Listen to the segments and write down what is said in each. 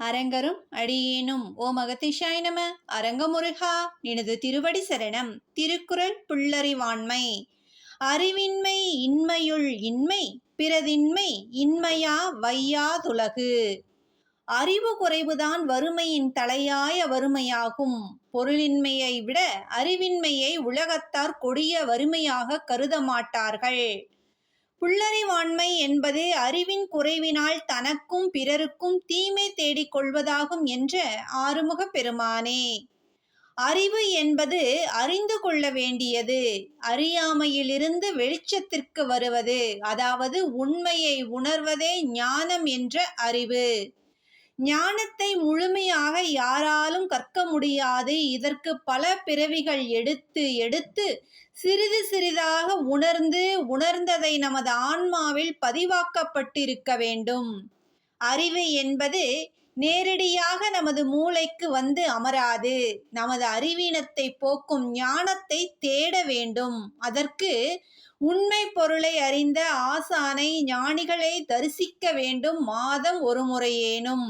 அரங்கரும் அடியேனும் ஓ மகதிஷாய நம அரங்கமுருகா நினது திருவடி சரணம் திருக்குறள் புள்ளறிவாண்மை. அறிவின்மை இன்மையுள் இன்மை பிறதின்மை இன்மையா வையாதுலகு அறிவு குறைவுதான் வறுமையின் தலையாய வறுமையாகும். பொருளின்மையை விட அறிவின்மையை உலகத்தார் கொடிய வறுமையாக கருத மாட்டார்கள் புல்லறிவாண்மை என்பது அறிவின் குறைவினால் தனக்கும் பிறருக்கும் தீமை தேடிக் கொள்வதாகும் என்ற ஆறுமுக பெருமானே. அறிவு என்பது அறிந்து கொள்ள வேண்டியது அறியாமையிலிருந்து வெளிச்சத்திற்கு வருவது அதாவது உண்மையை உணர்வதே ஞானம் என்ற அறிவு. ஞானத்தை முழுமையாக யாரா கற்க முடியாது. இதற்கு பல பிறவிகள் எடுத்து எடுத்து சிறிது சிறிதாக உணர்ந்து உணர்ந்ததை நமது ஆன்மாவில் பதிவாக்கப்பட்டிருக்க வேண்டும். அறிவு என்பது நேரடியாக நமது மூளைக்கு வந்து அமராது. நமது அறிவீனத்தை போக்கும் ஞானத்தை தேட வேண்டும். அதற்கு உண்மை பொருளை அறிந்த ஆசானை ஞானிகளை தரிசிக்க வேண்டும். மாதம் ஒரு முறையேனும்.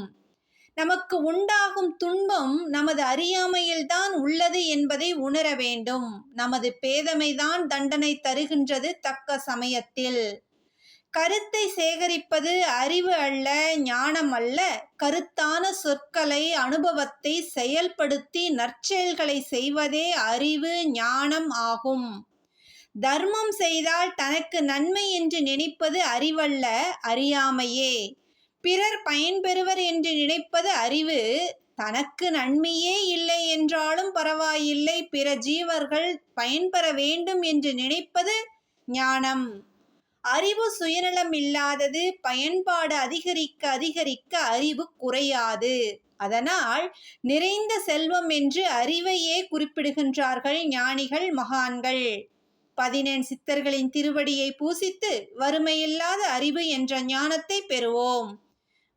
நமக்கு உண்டாகும் துன்பம் நமது அறியாமையில்தான் உள்ளது என்பதை உணர வேண்டும். நமது பேதமைதான் தண்டனை தருகின்றது தக்க சமயத்தில். கருத்தை சேகரிப்பது அறிவு அல்ல ஞானம் அல்ல. கருத்தான சொற்களை அனுபவத்தை செயல்படுத்தி நற்செயல்களை செய்வதே அறிவு ஞானம் ஆகும். தர்மம் செய்தால் தனக்கு நன்மை என்று நினைப்பது அறிவல்ல அறியாமையே. பிறர் பயன்பெறுவர் என்று நினைப்பது அறிவு. தனக்கு நன்மையே இல்லை என்றாலும் பரவாயில்லை. பிற ஜீவர்கள் பயன்பெற வேண்டும் என்று நினைப்பது ஞானம். அறிவு சுயநலம் இல்லாதது பயன்பாடு அதிகரிக்க அதிகரிக்க அறிவு குறையாது. அதனால் நிறைந்த செல்வம் என்று அறிவையே குறிப்பிடுகின்றார்கள் ஞானிகள் மகான்கள். பதினெண் சித்தர்களின் திருவடியை பூசித்து வறுமையில்லாத அறிவு என்ற ஞானத்தை பெறுவோம்.